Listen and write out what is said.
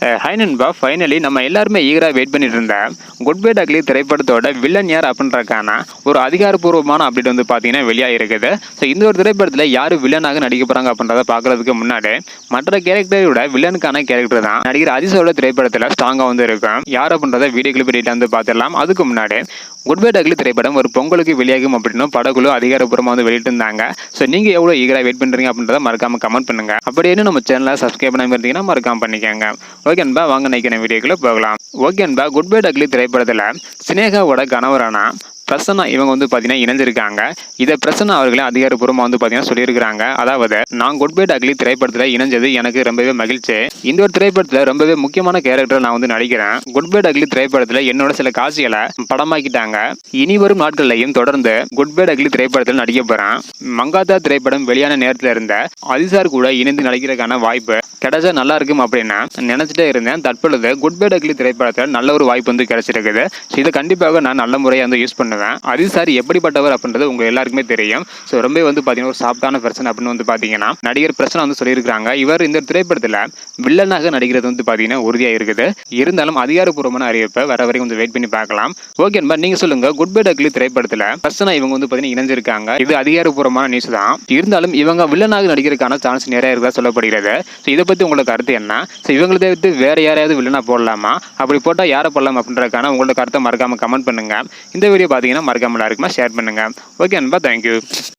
High நண்பா finally நம்ம எல்லாருமே ஈகராக வெயிட் பண்ணிட்டு இருந்தேன் குட் பை டக்லி திரைப்படத்தோட வில்லன் யார் அப்படின்றக்கான ஒரு அதிகாரப்பூர்வமான அப்டேட் வந்து பார்த்தீங்கன்னா வெளியாக இருக்குது ஸோ இந்த ஒரு திரைப்படத்தில் யார் வில்லனாக நடிக்க போகிறாங்க அப்படின்றத பார்க்குறதுக்கு முன்னாடி மற்ற கேரக்டரோட வில்லனுக்கான கேரக்டர் தான் நடிகர் அதிசோட திரைப்படத்தில் ஸ்ட்ராங்காக வந்து இருக்கும். யார் அப்படின்றத வீடியோ கிளிப் வந்து பார்த்துடலாம். அதுக்கு முன்னாடி குட் பை டக்லி திரைப்படம். ஒரு பொங்கலுக்கு வெளியாகும் அப்படின்னு படக்குழு அதிகாரப்பூர்வமாக வந்து வெளியிட்டு இருந்தாங்க ஸோ நீங்கள் எவ்வளோ ஈகராக வெயிட் பண்ணுறீங்க அப்படின்றத மறக்காம கமெண்ட் பண்ணுங்க. அப்படியே நம்ம சேனலை சப்ஸ்கிரைப் பண்ணாமல் இருந்தீங்கன்னா மறக்காம பண்ணிக்கோங்க. ஓகே அன்பா வாங்க நினைக்கிற வீடியோக்குள்ள போகலாம். ஓகே அன்பா குட் பை டக்லி திரைப்படத்தில் சினேகாவோட கணவரான பிரசன்னா இவங்க வந்து பார்த்தீங்கன்னா இணைஞ்சிருக்காங்க. இதை பிரசன்னா அவர்களே அதிகாரப்பூர்வமாக வந்து பார்த்தீங்கன்னா சொல்லியிருக்கிறாங்க. அதாவது நான் குட் பை அக்லி திரைப்படத்தில் இணைஞ்சது எனக்கு ரொம்பவே மகிழ்ச்சி. இந்த ஒரு திரைப்படத்தில் ரொம்பவே முக்கியமான கேரக்டர் நான் வந்து நடிக்கிறேன். குட் பை அக்லி திரைப்படத்தில் என்னோட சில காட்சிகளை படமாக்கிட்டாங்க. இனி வரும் நாட்கள்லையும் தொடர்ந்து குட் பை அக்லி திரைப்படத்தில் நடிக்க போகிறேன் மங்காத்தா திரைப்படம் வெளியான நேரத்தில் இருந்த அதிசார் கூட இணைந்து நடிக்கிறதுக்கான வாய்ப்பு கிடைச்சா நல்லா இருக்கும் அப்படின்னு நினைச்சிட்டே இருந்தேன். தற்பொழுது குட் பை அக்லி திரைப்படத்தில் நல்ல ஒரு வாய்ப்பு வந்து கிடைச்சிருக்குது. ஸோ இதை கண்டிப்பாக நான் நல்ல முறையாக வந்து யூஸ் பண்ணுவேன். தான். அஜித் சார் எப்படிப்பட்டவர் அப்படின்றது உங்க எல்லாருக்குமே தெரியும். ஸோ ரொம்ப வந்து பார்த்தீங்கன்னா ஒரு சாஃப்டான பர்சன் அப்படின்னு வந்து பார்த்தீங்கன்னா நடிகர் பிரச்சனை வந்து சொல்லியிருக்காங்க இவர் இந்த திரைப்படத்தில் வில்லனாக நடிக்கிறது வந்து பார்த்தீங்கன்னா உறுதியாக இருக்குது. இருந்தாலும் அதிகாரப்பூர்வமான அறிவிப்பை வர வரைக்கும் வந்து வெயிட் பண்ணி பார்க்கலாம். ஓகே நண்பா நீங்க சொல்லுங்க. குட் பை டக்லி திரைப்படத்தில் பிரச்சனை இவங்க வந்து பார்த்தீங்கன்னா இணைஞ்சிருக்காங்க. இது அதிகாரப்பூர்வமான நியூஸ் தான். இருந்தாலும் இவங்க வில்லனாக நடிக்கிறதுக்கான சான்ஸ் நிறைய இருக்கா சொல்லப்படுகிறது. ஸோ இதை பற்றி உங்களுக்கு கருத்து என்ன? ஸோ இவங்களை தவிர்த்து வேற யாரையாவது வில்லனாக போடலாமா? அப்படி போட்டால் யாரை போடலாம் அப்படின்றதுக்கான உங்களோட கருத்தை மறக்காம கமெண்ட் பண்ணுங்க. இந்த வீடியோ பார்த்தீங்கன்னா மர்காமல்லா இருக்குமா? ஷேர் பண்ணுங்க. ஓகே நண்பா தேங்க்யூ